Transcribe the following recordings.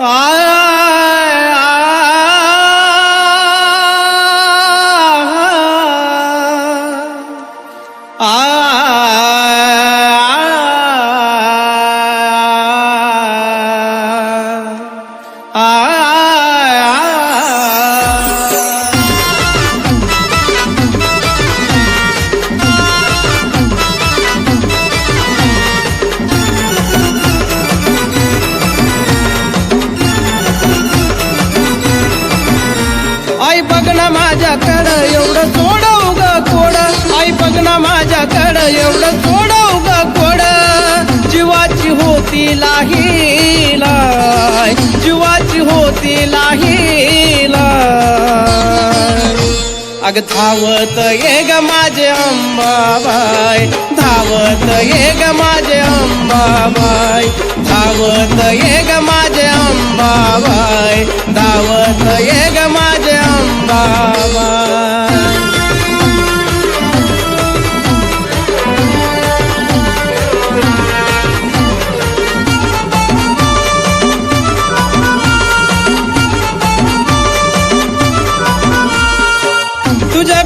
ஆ आई बघ ना माझ्याकडं एवढं सोडव ग कोड. आई बघ ना माझ्याकडं एवढं सोडव ग कोड. जीवाची होती लाहीला जीवाची होती लाही अग धावत ये ग माझे अंबाबाई धावत ये ग माझे अंबाबाई धावत ये ग माझे अंबा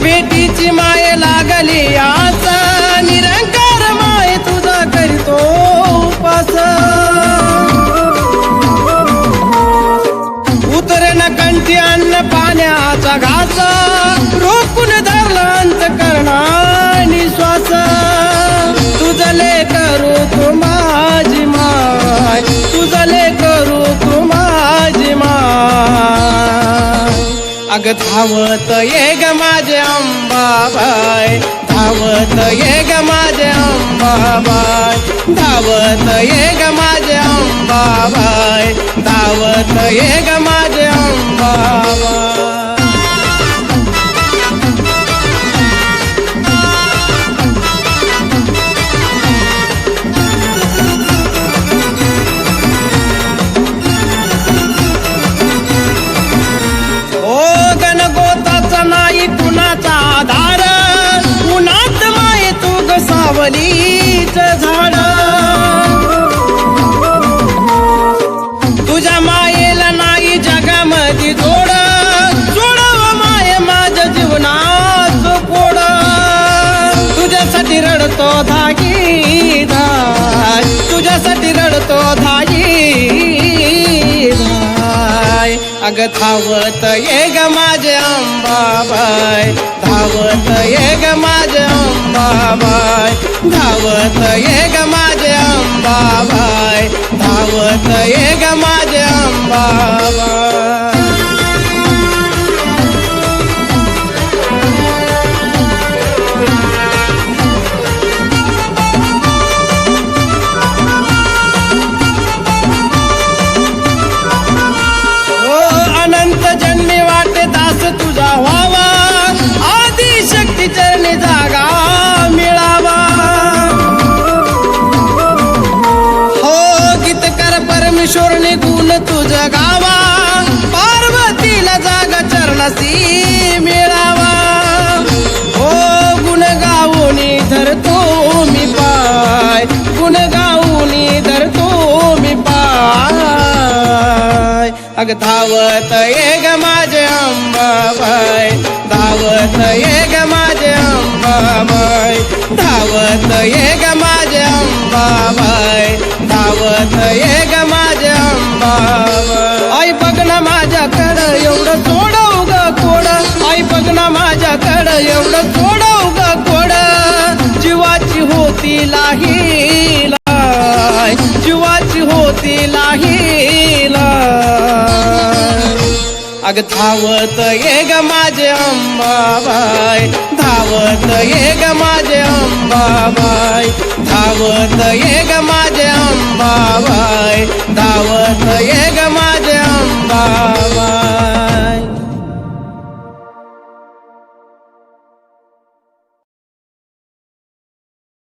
तुझ्या भेटीची माय लागली या. माय धावत ये ग माझे अंबाबाय धावत ये ग माझे अंबाबाय धावत ये ग माझे अंबाबाय धावत ये ग अग धावत ये ग माझे अंबाबाय धावत ये ग माझे अंबाबाय धावत ये ग माझे अंबाबाय धावत ये ग माझे अंबाबाय निघून गुण गावा पार्वतीला जाग चरणासी मिळावा. हो गुण गाऊनी धरतो मी पाय गुण गाऊनी धरतो मी पाय. अग धावत ये ग माझे अंबाबाय धावत ये ग माझे अंबाबाय धावत ये ग माझे अंबाबाय धावत ये ग आई बघ ना माझ्याकडं एवढं थोडं उग कोड. आई बघ ना माझ्याकडं एवढं थोडं उग कोड. जीवाची होती लाहीला जीवाची होती लाहीला अग धावत ये ग माझे अंबाबाई. धावत ये ग माझे अंबाबाई धावत ये ग माझे अंबाबाई धावत ये ग माझे अंबा